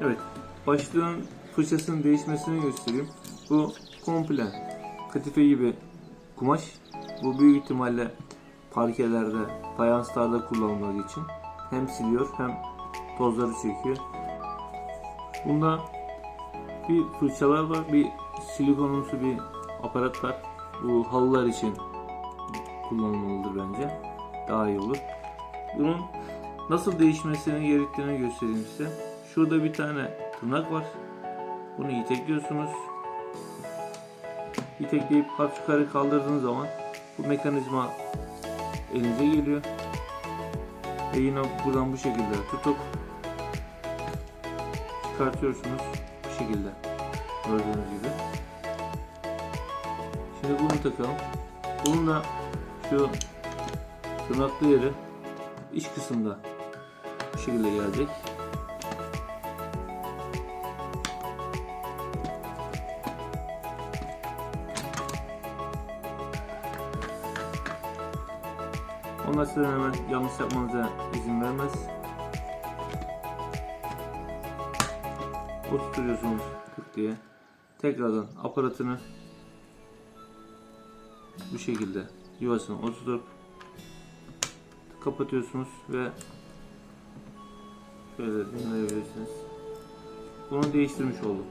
Evet. Başlığın fırçasının değişmesini göstereyim. Bu komple kadife gibi kumaş. Bu büyük ihtimalle parkelerde, fayanslarda kullanılmak için. Hem siliyor hem tozları çekiyor. Bunda bir fırçalar var, bir silikonumsu bir aparat var. Bu halılar için kullanılmalıdır bence. Daha iyi olur. Bunun nasıl değişmesini gerektiğini göstereyim size. Şurada bir tane tırnak var. Bunu itekliyorsunuz. İtekleyip hafif yukarı kaldırdığınız zaman bu mekanizma elinize geliyor. Ve yine buradan bu şekilde tutup çıkartıyorsunuz. Bu şekilde. Gördüğünüz gibi. Şimdi bunu takalım. Bunun da şu tırnaklı yeri iç kısımda bu şekilde gelecek. Onlar size hemen yanlış yapmanıza izin vermez. Oturtuyorsunuz tık diye. Tekrardan aparatını bu şekilde yuvasına oturtup kapatıyorsunuz ve şöyle dinleyebilirsiniz. Bunu değiştirmiş oldum.